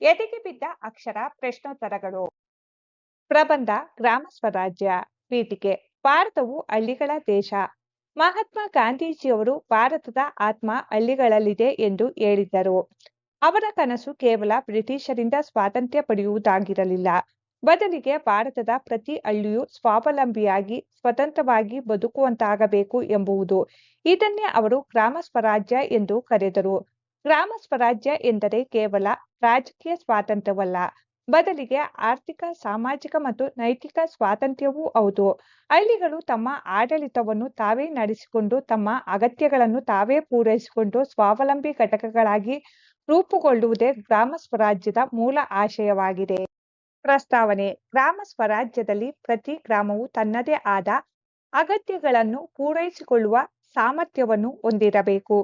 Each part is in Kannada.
ಎದೆಗೆ ಬಿದ್ದ ಅಕ್ಷರ ಪ್ರಶ್ನೋತ್ತರಗಳು. ಪ್ರಬಂಧ, ಗ್ರಾಮ ಸ್ವರಾಜ್ಯ ಪೀಠಿಕೆ ಭಾರತವು ಹಳ್ಳಿಗಳ ದೇಶ. ಮಹಾತ್ಮ ಗಾಂಧೀಜಿಯವರು ಭಾರತದ ಆತ್ಮ ಹಳ್ಳಿಗಳಲ್ಲಿದೆ ಎಂದು ಹೇಳಿದ್ದರು. ಅವರ ಕನಸು ಕೇವಲ ಬ್ರಿಟಿಷರಿಂದ ಸ್ವಾತಂತ್ರ್ಯ ಪಡೆಯುವುದಾಗಿರಲಿಲ್ಲ. ಬದಲಿಗೆ ಭಾರತದ ಪ್ರತಿ ಹಳ್ಳಿಯು ಸ್ವಾವಲಂಬಿಯಾಗಿ, ಸ್ವತಂತ್ರವಾಗಿ ಬದುಕುವಂತಾಗಬೇಕು ಎಂಬುವುದು. ಇದನ್ನೇ ಅವರು ಗ್ರಾಮ ಸ್ವರಾಜ್ಯ ಎಂದು ಕರೆದರು. ಗ್ರಾಮ ಸ್ವರಾಜ್ಯ ಎಂದರೆ ಕೇವಲ ರಾಜಕೀಯ ಸ್ವಾತಂತ್ರ್ಯವಲ್ಲ. ಬದಲಿಗೆ ಆರ್ಥಿಕ, ಸಾಮಾಜಿಕ ಮತ್ತು ನೈತಿಕ ಸ್ವಾತಂತ್ರ್ಯವೂ ಹೌದು. ಹಳ್ಳಿಗಳು ತಮ್ಮ ಆಡಳಿತವನ್ನು ತಾವೇ ನಡೆಸಿಕೊಂಡು, ತಮ್ಮ ಅಗತ್ಯಗಳನ್ನು ತಾವೇ ಪೂರೈಸಿಕೊಂಡು ಸ್ವಾವಲಂಬಿ ಘಟಕಗಳಾಗಿ ರೂಪುಗೊಳ್ಳುವುದೇ ಗ್ರಾಮ ಸ್ವರಾಜ್ಯದ ಮೂಲ ಆಶಯವಾಗಿದೆ. ಪ್ರಸ್ತಾವನೆ, ಗ್ರಾಮ ಸ್ವರಾಜ್ಯದಲ್ಲಿ ಪ್ರತಿ ಗ್ರಾಮವು ತನ್ನದೇ ಆದ ಅಗತ್ಯಗಳನ್ನು ಪೂರೈಸಿಕೊಳ್ಳುವ ಸಾಮರ್ಥ್ಯವನ್ನು ಹೊಂದಿರಬೇಕು.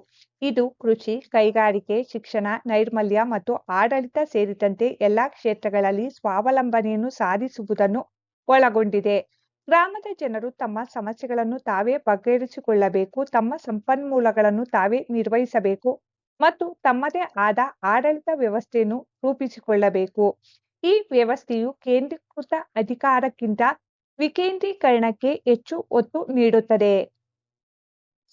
ಇದು ಕೃಷಿ, ಕೈಗಾರಿಕೆ, ಶಿಕ್ಷಣ, ನೈರ್ಮಲ್ಯ ಮತ್ತು ಆಡಳಿತ ಸೇರಿದಂತೆ ಎಲ್ಲಾ ಕ್ಷೇತ್ರಗಳಲ್ಲಿ ಸ್ವಾವಲಂಬನೆಯನ್ನು ಸಾಧಿಸುವುದನ್ನು ಒಳಗೊಂಡಿದೆ. ಗ್ರಾಮದ ಜನರು ತಮ್ಮ ಸಮಸ್ಯೆಗಳನ್ನು ತಾವೇ ಬಗೆಹರಿಸಿಕೊಳ್ಳಬೇಕು, ತಮ್ಮ ಸಂಪನ್ಮೂಲಗಳನ್ನು ತಾವೇ ನಿರ್ವಹಿಸಬೇಕು ಮತ್ತು ತಮ್ಮದೇ ಆದ ಆಡಳಿತ ವ್ಯವಸ್ಥೆಯನ್ನು ರೂಪಿಸಿಕೊಳ್ಳಬೇಕು. ಈ ವ್ಯವಸ್ಥೆಯು ಕೇಂದ್ರೀಕೃತ ಅಧಿಕಾರಕ್ಕಿಂತ ವಿಕೇಂದ್ರೀಕರಣಕ್ಕೆ ಹೆಚ್ಚು ಒತ್ತು ನೀಡುತ್ತದೆ.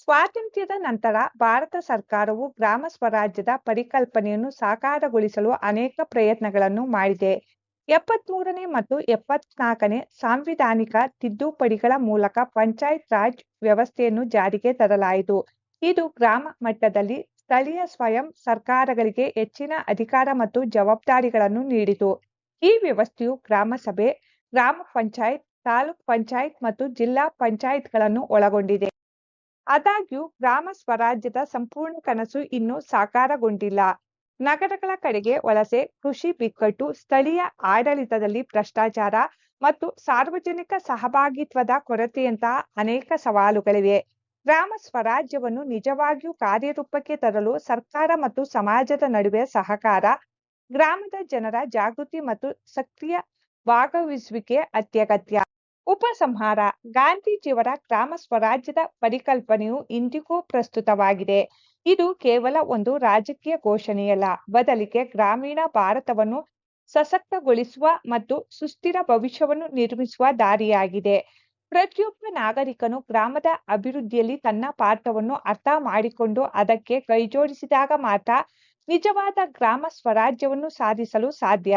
ಸ್ವಾತಂತ್ರ್ಯದ ನಂತರ ಭಾರತ ಸರ್ಕಾರವು ಗ್ರಾಮ ಸ್ವರಾಜ್ಯದ ಪರಿಕಲ್ಪನೆಯನ್ನು ಸಾಕಾರಗೊಳಿಸಲು ಅನೇಕ ಪ್ರಯತ್ನಗಳನ್ನು ಮಾಡಿದೆ. ಎಪ್ಪತ್ಮೂರನೇ ಮತ್ತು ಎಪ್ಪತ್ನಾಲ್ಕನೇ ಸಾಂವಿಧಾನಿಕ ತಿದ್ದುಪಡಿಗಳ ಮೂಲಕ ಪಂಚಾಯತ್ ರಾಜ್ ವ್ಯವಸ್ಥೆಯನ್ನು ಜಾರಿಗೆ ತರಲಾಯಿತು. ಇದು ಗ್ರಾಮ ಮಟ್ಟದಲ್ಲಿ ಸ್ಥಳೀಯ ಸ್ವಯಂ ಸರ್ಕಾರಗಳಿಗೆ ಹೆಚ್ಚಿನ ಅಧಿಕಾರ ಮತ್ತು ಜವಾಬ್ದಾರಿಗಳನ್ನು ನೀಡಿತು. ಈ ವ್ಯವಸ್ಥೆಯು ಗ್ರಾಮ ಸಭೆ, ಗ್ರಾಮ ಪಂಚಾಯತ್, ತಾಲೂಕ್ ಪಂಚಾಯತ್ ಮತ್ತು ಜಿಲ್ಲಾ ಪಂಚಾಯತ್ಗಳನ್ನು ಒಳಗೊಂಡಿದೆ. ಆದಾಗ್ಯೂ ಗ್ರಾಮ ಸ್ವರಾಜ್ಯದ ಸಂಪೂರ್ಣ ಕನಸು ಇನ್ನೂ ಸಾಕಾರಗೊಂಡಿಲ್ಲ. ನಗರಗಳ ಕಡೆಗೆ ವಲಸೆ, ಕೃಷಿ ಬಿಕ್ಕಟ್ಟು, ಸ್ಥಳೀಯ ಆಡಳಿತದಲ್ಲಿ ಭ್ರಷ್ಟಾಚಾರ ಮತ್ತು ಸಾರ್ವಜನಿಕ ಸಹಭಾಗಿತ್ವದ ಕೊರತೆಯಂತಹ ಅನೇಕ ಸವಾಲುಗಳಿವೆ. ಗ್ರಾಮ ಸ್ವರಾಜ್ಯವನ್ನು ನಿಜವಾಗಿಯೂ ಕಾರ್ಯರೂಪಕ್ಕೆ ತರಲು ಸರ್ಕಾರ ಮತ್ತು ಸಮಾಜದ ನಡುವೆ ಸಹಕಾರ, ಗ್ರಾಮದ ಜನರ ಜಾಗೃತಿ ಮತ್ತು ಸಕ್ರಿಯ ಭಾಗವಹಿಸುವಿಕೆ ಅತ್ಯಗತ್ಯ. ಉಪಸಂಹಾರ ಗಾಂಧೀಜಿಯವರ ಗ್ರಾಮ ಸ್ವರಾಜ್ಯದ ಪರಿಕಲ್ಪನೆಯು ಇಂದಿಗೂ ಪ್ರಸ್ತುತವಾಗಿದೆ. ಇದು ಕೇವಲ ಒಂದು ರಾಜಕೀಯ ಘೋಷಣೆಯಲ್ಲ, ಬದಲಿಗೆ ಗ್ರಾಮೀಣ ಭಾರತವನ್ನು ಸಶಕ್ತಗೊಳಿಸುವ ಮತ್ತು ಸುಸ್ಥಿರ ಭವಿಷ್ಯವನ್ನು ನಿರ್ಮಿಸುವ ದಾರಿಯಾಗಿದೆ. ಪ್ರತಿಯೊಬ್ಬ ನಾಗರಿಕನು ಗ್ರಾಮದ ಅಭಿವೃದ್ಧಿಯಲ್ಲಿ ತನ್ನ ಪಾತ್ರವನ್ನು ಅರ್ಥ ಮಾಡಿಕೊಂಡು ಅದಕ್ಕೆ ಕೈಜೋಡಿಸಿದಾಗ ಮಾತ್ರ ನಿಜವಾದ ಗ್ರಾಮ ಸ್ವರಾಜ್ಯವನ್ನು ಸಾಧಿಸಲು ಸಾಧ್ಯ.